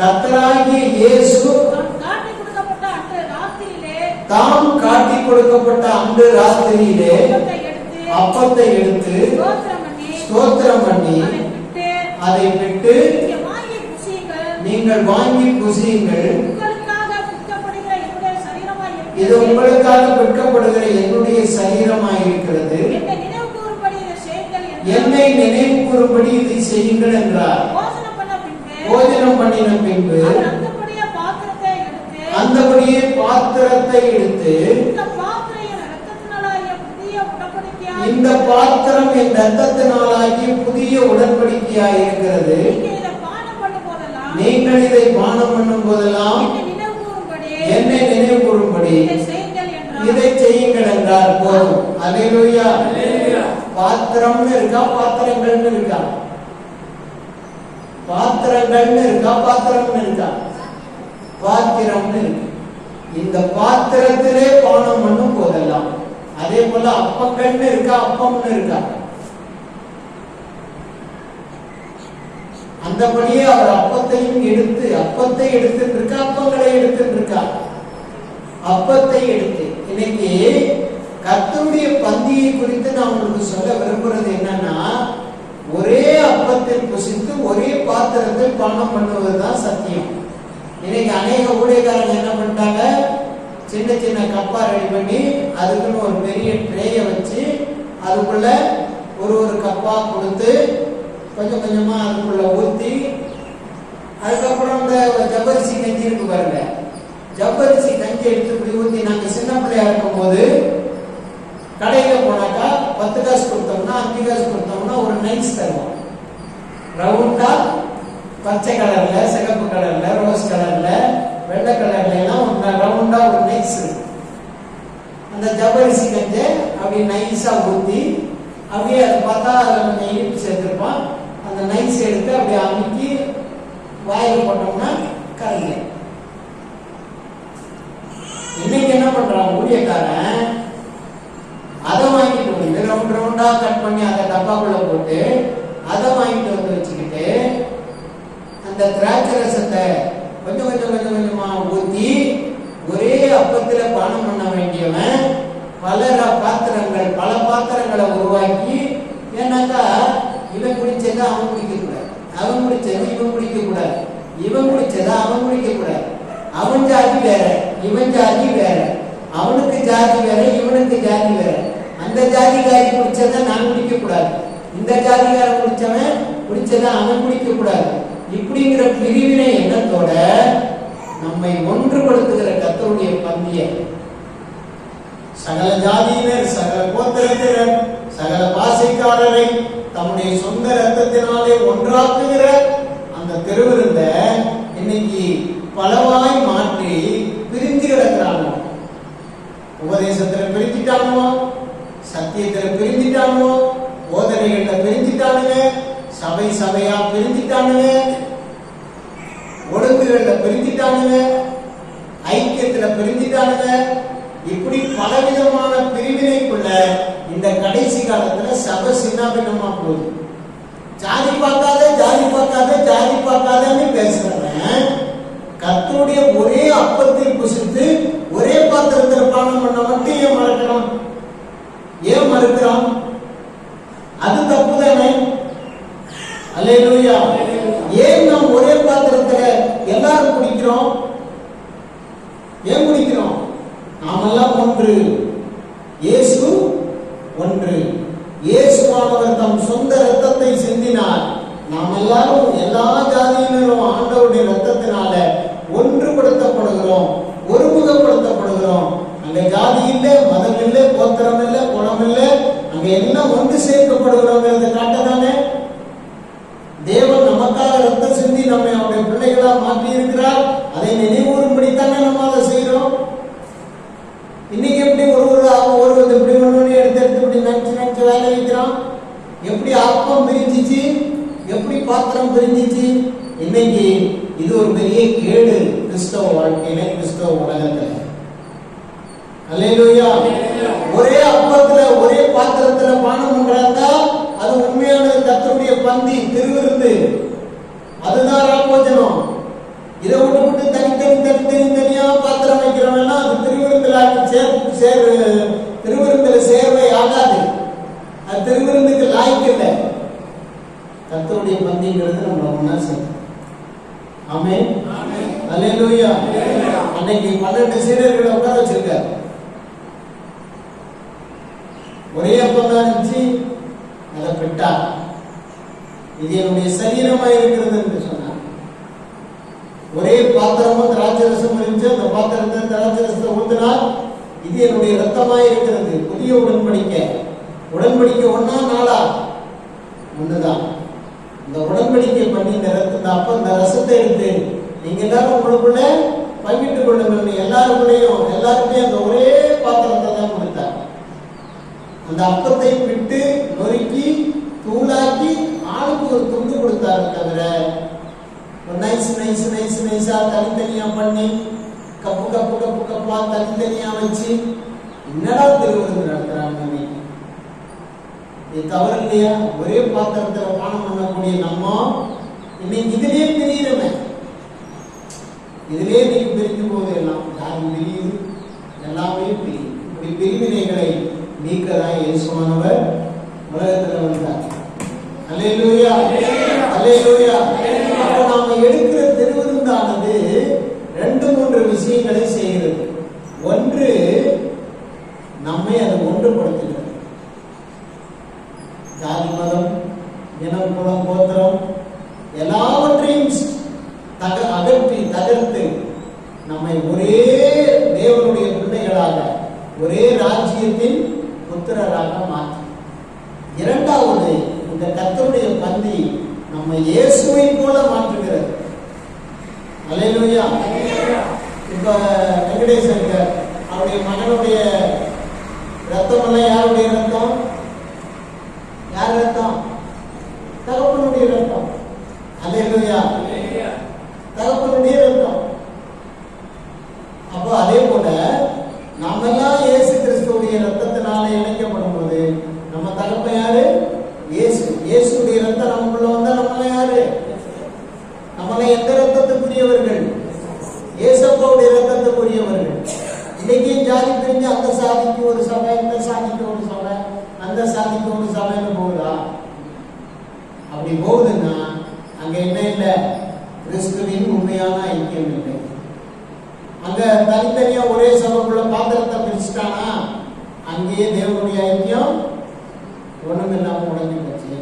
கர்த்தராகிய இயேசு தாம் காட்டி கொடுக்கப்பட்ட அன்று ராத்திரியிலே அப்பத்தை எடுத்து ஸ்தோத்திரம் பண்ணி அதை விட்டு நீங்கள் வாங்கி புசியுங்கள். இது உங்களுக்காக விற்கப்படுகிற என்னுடைய சரீரமாய் இருக்கிறது. என்னை நினைவு கூறும்படி இதை செய்யுங்கள் என்றார் போஜனம் பண்ண பின்பு போஜனம் பண்ணின பின்பு அந்தபடியே பாத்திரத்தை எடுத்து அந்தபடியே பாத்திரத்தை எடுத்து இந்த பாத்திரம் என் இரத்தத்தினாலாகிய புதிய உடன்படிக்கையாய் இந்த பாத்திரம் என் ரத்தத்தினாலாகிய புதிய உடன்படிக்கையாய் இருக்கிறது. நீங்கள் இதை பானம் பண்ணும் போதெல்லாம் என்னை நினைவு கூறும்படி இதை செய்யுங்கள் என்றார். போதும். அல்லேலூயா. பாத்திரம்னு இருக்கா பாத்திரங்கள்னு இருக்கா? பாத்திரங்கள்னு இருக்கா? பாத்திரம்னு இருக்கா? பாத்திரம்னு இருக்கு. இந்த பாத்திரத்திலே பானம் பண்ணும் போதெல்லாம் அதே போல அப்பங்கள்னு இருக்கா? அப்பம்னு இருக்கா? அந்தபடியே அவர் அப்பத்தையும் எடுத்து அப்பத்தை எடுத்துட்டு இருக்கா? அப்பங்களை எடுத்துட்டு இருக்கா? அப்பத்தை எடுத்து. இன்னைக்கு கத்தருடைய பந்தியை குறித்து நான் உங்களுக்கு சொல்ல விரும்புறது என்னன்னா ஒரே அப்பத்தில் புசித்து ஒரே பாத்திரத்தில் பானம் பண்ணுவது தான் சத்தியம். இன்னைக்கு அநேக ஊழியக்காரங்க என்ன பண்ணிட்டாங்க? சின்ன சின்ன கப்பா ரெடி பண்ணி அதுக்குன்னு ஒரு பெரிய ட்ரேய வச்சு அதுக்குள்ள ஒரு ஒரு கப்பா கொடுத்து கொஞ்சம் கொஞ்சமா அதுக்குள்ள ஊத்தி அதுக்கப்புறம் இந்த ஜவ்வரிசி கஞ்சி இருக்கு பாருங்க. ஜவ்வரிசி கஞ்சி எடுத்து இப்படி ஊத்தி நாங்க சின்ன பிள்ளையா இருக்கும் போது பத்து காசு கொடுத்தோம்னா அஞ்சு காசு கொடுத்தோம்னா ஒரு நைஸ் தருவோம். ரவுண்டா பச்சை கலர்ல சிகப்பு கலர்ல ரோஸ் கலர்ல வெள்ளை கலர்ல எல்லாம் ஒரு ரவுண்டா ஒரு நைஸ் இருக்கும். அந்த ஜவ்வரிசி கஞ்சை அப்படியே நைஸா ஊத்தி அப்படியே அதை பார்த்தா அதில் கொஞ்சம் இனிப்பு சேர்த்துருப்பான் அந்த நைஸ் எடுத்து அப்படியே அமுக்கி வாயில் போட்டோம்னா கரைங்க இன்னைக்கு என்ன பண்றான்? ஊழியக்காரன் ஒன்றா கட் பண்ணி அதை டப்பாக்குள்ள போட்டு அதை வாங்கிட்டு வந்து வச்சுக்கிட்டு அந்த திராட்சை ரசத்தை கொஞ்சம் கொஞ்சம் கொஞ்சம் கொஞ்சமா ஊத்தி ஒரே அப்பத்துல பானம் பண்ண வேண்டியவன் பல பாத்திரங்கள் பல பாத்திரங்களை உருவாக்கி ஏன்னாக்கா இவன் குடிச்சதை அவன் குடிக்க கூடாது அவன் குடிச்சதை இவன் குடிக்க கூடாது இவன் குடிச்சதை அவன் குடிக்க கூடாது அவன் ஜாதி வேற இவன் ஜாதி வேற. அவனுக்கு ஜாதி வேற இவனுக்கு ஜாதி வேற. அந்த ஜாதிக்காரி குடிச்சதை நான் குடிக்க கூடாது இந்த ஜாதிக்காரன் குடிச்சவன் குடிச்சதை அவன் குடிக்க கூடாது இப்படிங்கிற பிரிவினை எண்ணத்தோட நம்மை ஒன்றுபடுத்துகிற கத்தருடைய பந்திய சகல ஜாதியினர் சகல கோத்திரத்தினர் சகல பாசைக்காரரை தம்முடைய சொந்த ரத்தத்தினாலே ஒன்றாக்குகிற அந்த தெருவிருந்த இன்னைக்கு பலவாய் மாற்றி பிரிஞ்சு கிடக்கிறாங்க உபதேசத்துல பிரிஞ்சிட்டானுவோ சத்தியத்துல பிரிஞ்சிட்டானுவோ போதனைகள்ல பிரிஞ்சிட்டானுங்க சபை சபையா பிரிஞ்சிட்டானுங்க ஒழுங்குகள்ல பிரிஞ்சிட்டானுங்க ஐக்கியத்துல பிரிஞ்சிட்டானுங்க. இப்படி பலவிதமான பிரிவினைக்குள்ள இந்த கடைசி காலத்துல சபை சின்னாபின்னமா போகுது. ஜாதி பார்க்காத ஜாதி பார்க்காத ஜாதி பார்க்காதன்னு பேசுறவன் கர்த்தருடைய ஒரே அப்பத்தை புசித்து ஒரே பாத்திரத்தில் பானம் பண்ணவன் மட்டும் ஏன் மறக்கிறான் ஏன் மறுக்கிறான் அது தப்பு தானே அல்லேலூயா ஏன் நாம் ஒரே பாத்திரத்துல எல்லாரும் குடிக்கிறோம் ஏன் குடிக்கிறோம் நாமெல்லாம் ஒன்று இயேசு ஒன்று இயேசுவானவர் தம் சொந்த ரத்தத்தை சிந்தினார் நாம் எல்லாரும் எல்லா ஜாதியினரும் ரத்தத்தினால ஒன்றுபடுத்தப்படுகிறோம் ஒருமுகப்படுத்தப்படுகிறோம். அங்க ஜாதி இல்லை மதம் இல்லை கோத்திரம் இல்லை குணம் இல்லை அங்க எல்லாம் ஒன்று சேர்க்கப்படுகிறோங்கிறத காட்டதானே தேவன் நமக்காக ரத்தம் சிந்தி நம்மை அவருடைய பிள்ளைகளா மாற்றி இருக்கிறார் அதை அதை நம்ம அதை செய்ய இன்னைக்கு எப்படி ஒரு ஒரு ஒரு ஒரு இப்படி ஒன்று எடுத்து எடுத்து இப்படி நினச்சி நினச்சி வேலை வைக்கிறோம் எப்படி அப்பம் பிரிஞ்சிச்சு எப்படி பாத்திரம் பிரிஞ்சிச்சு இன்னைக்கு இது ஒரு பெரிய கேடு கிறிஸ்தவ வாழ்க்கையில கிறிஸ்தவ உலகத்துல அல்லேலூயா ஒரே அப்பத்துல ஒரே பாத்திரத்துல பானம் பண்றாங்க அது உண்மையான கத்தருடைய பந்தி திருவிருந்து அதுதான் ராமோஜனம். இதை விட்டு விட்டு தனித்தனி தனித்தனி தனியா பாத்திரம் வைக்கிறவனா அது திருவிருந்தில் சேர் சேர் திருவிருந்தில் சேர்வை ஆகாது. அது திருவிருந்துக்கு லாய்க்கு இல்லை. கத்தருடைய பந்திங்கிறது நம்மள ஒன்றா சேர்த்து ஆமே அல்லேலூயா அன்னைக்கு பன்னெண்டு சீடர்களை உட்கார வச்சிருக்காரு. ஒரே அப்பம் தான் இருந்துச்சு. அதை பெட்டா இது என்னுடைய சரீரமாக இருக்கிறது என்று சொன்னார் ஒரே பாத்திரமும் திராட்சரசம் இருந்துச்சு. அந்த பாத்திரத்தை திராட்சரசத்தை ஊத்தினால் இது என்னுடைய ரத்தமாக இருக்கிறது. புதிய உடன்படிக்கை. உடன்படிக்கை ஒன்னா நாளா? ஒண்ணுதான். இந்த உடன்படிக்கை பண்ணி இந்த ரத்த இந்த அப்ப இந்த ரசத்தை எடுத்து நீங்க எல்லாரும் உங்களுக்குள்ள பங்கிட்டுக் கொள்ளுங்கள். எல்லாருக்குள்ளேயும் எல்லாருக்குமே அந்த ஒரே பாத்திரத்தை அந்த அப்பத்தை விட்டு நொறுக்கி தூளாக்கி ஆளுக்கு ஒரு துண்டு கொடுத்தாரு தவிர நைஸ் நைஸ் நைஸ் நைஸா தனித்தனியா பண்ணி கப்பு கப்பு கப்பு கப்பா தனித்தனியா வச்சு என்னடா திருவிழா நடத்துறாங்க இன்னைக்கு இது தவறு இல்லையா? ஒரே பாத்திரத்தை பானம் பண்ணக்கூடிய நம்ம இன்னைக்கு இதுலயே பிரியிறமே. இதுலயே நீங்க பிரிக்கும் போது எல்லாம் யாரும் பிரியுது? எல்லாமே பிரியும். இப்படி பிரிவினைகளை நீக்கதான் இயேசுவானவர் உலகத்துல வந்தார். அலையிலூயா அலையிலூயா அப்ப நாம எடுக்கிற திருவிருந்தானது ரெண்டு மூன்று விஷயங்களை செய்கிறது. ஒன்று நம்மை அது ஒன்றுபடுத்துகிறது ஜாதி மதம் இனம் குலம் கோத்திரம் எல்லாவற்றையும் தக அகற்றி தகர்த்து நம்மை ஒரே தேவனுடைய பிள்ளைகளாக ஒரே ராஜ்யத்தின் புத்திரராக மாற்றும் இரண்டாவது இந்த கர்த்தருடைய பந்தி நம்ம இயேசுவை போல மாற்றுகிறது. அல்லேலூயா. இப்ப வெங்கடேசன். அவருடைய மகனுடைய ரத்தம் எல்லாம் யாருடைய ரத்தம் யார் ரத்தம் தகப்பனுடைய ரத்தம் அல்லேலூயா. தகப்பனுடைய ரத்தம் அப்போ அதே போல நாமெல்லாம் இயேசு கிறிஸ்துவுடைய ரத்தத்தினால இணைக்கப்படும் போது நம்ம தகப்பன் யாரு இயேசு இயேசுடைய ரத்தம் நமக்குள்ள வந்தா நம்மள யாரு நம்மள எந்த ரத்தத்துக்குரியவர்கள் இயேசப்பாவுடைய ரத்தத்துக்குரியவர்கள் இன்னைக்கு ஜாதி பிரிஞ்சு அந்த சாதிக்கு ஒரு சபை இந்த சாதிக்கு ஒரு சபை அந்த சாதிக்கு ஒரு சபைன்னு போகுதா அப்படி போகுதுன்னா அங்க என்ன இல்லை? கிறிஸ்துவின் உண்மையான ஐக்கியம் இல்லை. அங்க தனித்தனியா ஒரே சபைக்குள்ள பாத்திரத்தை பிரிச்சுட்டானா? அங்கேயே தேவனுடைய ஐக்கியம் ஒண்ணும் இல்லாம உடஞ்சி போச்சு.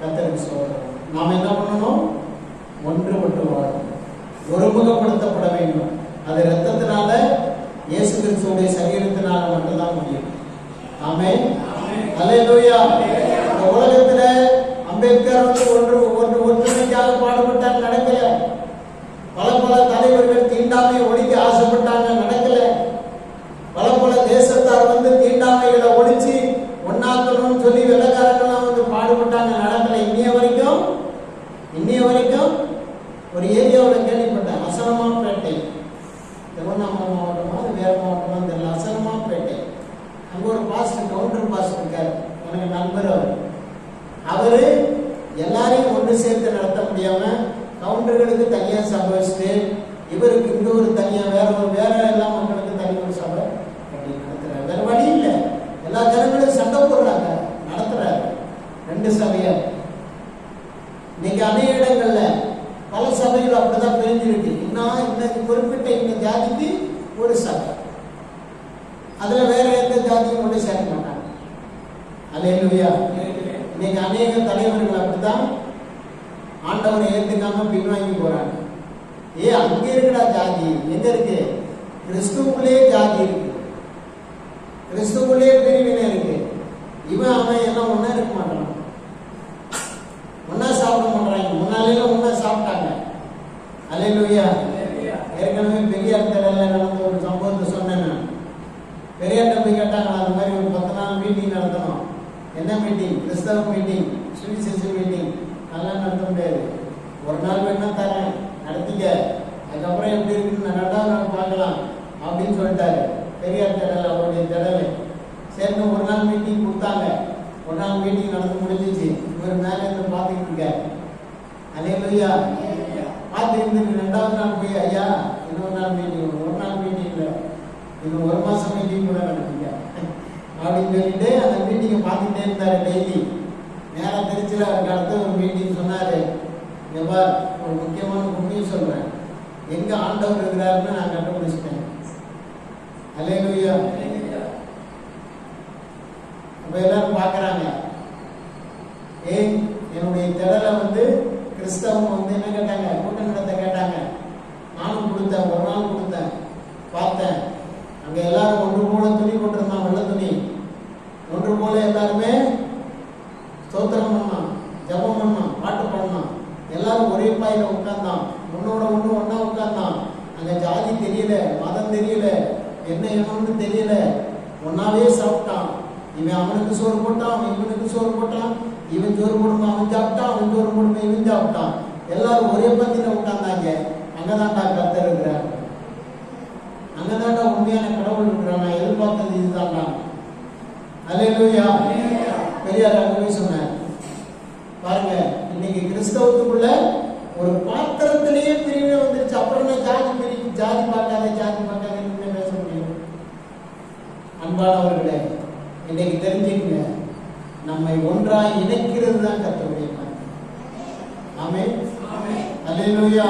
கத்தருக்கு சோதரம் நாம் என்ன பண்ணணும்? ஒன்றுபட்டு வாழணும். ஒருமுகப்படுத்தப்பட வேண்டும். அது ரத்தத்தினால இயேசு கிறிஸ்துவுடைய சரீரத்தினால மட்டும்தான் முடியும் ஆமே அல்லேலூயா இந்த உலகத்துல அம்பேத்கர் வந்து ஒன்று ஒன்று ஒற்றுமைக்காக பாடுபட்டார் நடக்கல பல பல தலைவர்கள் தீண்டாமை ஒழிக்க ஆசைப்பட்டாங்க நடக்கல பல பல தேசத்தார் வந்து தீண்டாமைகளை ஒழிச்சு ஒன்னாக்கணும்னு சொல்லி வெள்ளக்காரங்களாம் வந்து பாடுபட்டாங்க நடக்கல இன்னைய வரைக்கும் இன்னைய வரைக்கும் ஒரு ஏரியாவில் கேள்விப்பட்டேன் அசலமாப்பேட்டை திருவண்ணாமலை மாவட்டமா அது வேறு மாவட்டமா தெரியல அசனமாப்பேட்டை அங்கே ஒரு பாஸ்டர் கவுண்டர் பாஸ்டர் இருக்கார். எனக்கு நண்பர் அவர். அவர் எல்லாரையும் ஒன்று சேர்த்து நடத்த முடியாமல் கவுண்டர்களுக்கு தனியாக சபை இவருக்கு இன்னொரு தனியாக வேற ஒரு வேற இல்லாமல் மக்களுக்கு தனி ஒரு சபை அப்படி நடத்துறாரு வேற வழி இல்லை எல்லா ஜனங்களும் சண்டை போடுறாங்க நடத்துறாரு ரெண்டு சபையா இன்னைக்கு அநேக இடங்கள்ல பல சபைகள் அப்படிதான் பிரிஞ்சிருக்கு இன்னும் இன்னைக்கு குறிப்பிட்ட இந்த ஜாதிக்கு ஒரு சபை அதுல வேற எந்த ஜாதியும் கொண்டு சேர்க்க மாட்டாங்க அல்லேலூயா இன்னைக்கு அநேக தலைவர்கள் அப்படிதான் ஆண்டவரை ஏத்துக்காம பின்வாங்கி போறாங்க. ஏ அங்க இருக்குடா ஜாதி. எங்க இருக்கு? கிறிஸ்துவுக்குள்ளே ஜாதி இருக்கு. கிறிஸ்துவுக்குள்ளே பிரிவினை இருக்கு. இவன் அவன் எல்லாம் ஒண்ணா இருக்க மாட்டான். ஒண்ணா சாப்பிட மாட்டாங்க. முன்னாலே ஒண்ணா சாப்பிட்டாங்க. அல்லேலூயா பெரியார் திடல்ல நடந்த ஒரு சம்பவத்தை சொன்னேன் நான். பெரியார்ட்ட போய் கேட்டாங்க அந்த மாதிரி ஒரு பத்து நாள் மீட்டிங் நடத்தணும். என்ன மீட்டிங் கிறிஸ்தவ மீட்டிங் சுவிசேஷ மீட்டிங் அதெல்லாம் நடத்த முடியாது. ஒரு நாள் வேணா தரேன். நடத்திக்க. அதுக்கப்புறம் எப்படி இருக்குன்னு ரெண்டாவது நாள் பார்க்கலாம் அப்படின்னு சொல்லிட்டாரு. பெரியார் திடல் அவருடைய திடல். சேர்ந்து ஒரு நாள் மீட்டிங் கொடுத்தாங்க. ஒரு நாள் மீட்டிங் நடந்து முடிஞ்சிச்சு. இவர் மேலே இருந்து பார்த்துக்கிட்டு இருக்காரு. அலையிலையா பார்த்து இருந்துட்டு ரெண்டாவது நாள் போய் ஐயா இன்னொரு நாள் மீட்டிங் ஒரு நாள் மீட்டிங் இல்லை. இது ஒரு மாதம் மீட்டிங் கூட நடக்குங்க அப்படின்னு சொல்லிட்டு அந்த மீட்டிங்கை பார்த்துட்டே இருந்தார் டெய்லி. நேரம் திருச்சியில் அவருக்கு அடுத்த ஒரு மீட்டிங் சொன்னார். எவ்வாறு? ஒரு முக்கியமான உண்மையை சொல்றேன். எங்க ஆண்டவர் இருக்கிறாருன்னு நான் கண்டுபிடிச்சிட்டேன். அலையிலுயா அப்ப எல்லாரும் பார்க்குறாங்க. ஏய் என்னுடைய திடலை வந்து கிறிஸ்தவம் வந்து என்ன கேட்டாங்க? கூட்ட நடத்த கேட்டாங்க. நானும் கொடுத்தேன். ஒரு நாள் கொடுத்தேன். பார்த்தேன். அங்க எல்லாரும் ஒன்று போல துணி போட்டிருந்தான் வெள்ள துணி. ஒன்று போல எல்லாருமே ஸ்தோத்திரம் பண்ணான் ஜெபம் பண்ணான் பாட்டு பாடினான் பாயில உட்கார்ந்தான். உன்னோட ஒண்ணு ஒண்ணா உட்கார்ந்தான். அங்க ஜாதி தெரியல மதம் தெரியல என்ன இனம்னு தெரியல. ஒன்னாவே சாப்பிட்டான். இவன் அவனுக்கு சோறு போட்டான் அவன் இவனுக்கு சோறு போட்டான். இவன் சோறு போடுமா அவன் சாப்பிட்டான் அவன் சோறு போடுமா இவன் சாப்பிட்டான். எல்லாரும் ஒரே பந்தியில உட்கார்ந்தாங்க. அங்கதான்டா கர்த்தர் இருக்கிறார். அங்கதான்டா உண்மையான கடவுள் இருக்கிறான் நான் எதிர்பார்த்தது இதுதான்டா. அல்லேலூயா பெரியார் அங்க போய் சொன்னார். பாருங்க இன்னைக்கு கிறிஸ்தவத்துக்குள்ள ஒரு பாத்திரத்திலேயே பிரிவினை வந்துருச்சு. அப்புறம் நான் ஜாதி பிரி ஜாதி பார்க்காத ஜாதி பார்க்காத பேச முடியும்? அன்பானவர்களே இன்னைக்கு தெரிஞ்சுக்கங்க. நம்மை ஒன்றாய் இணைக்கிறது தான் கத்தருடைய ஆமே அல்லேலூயா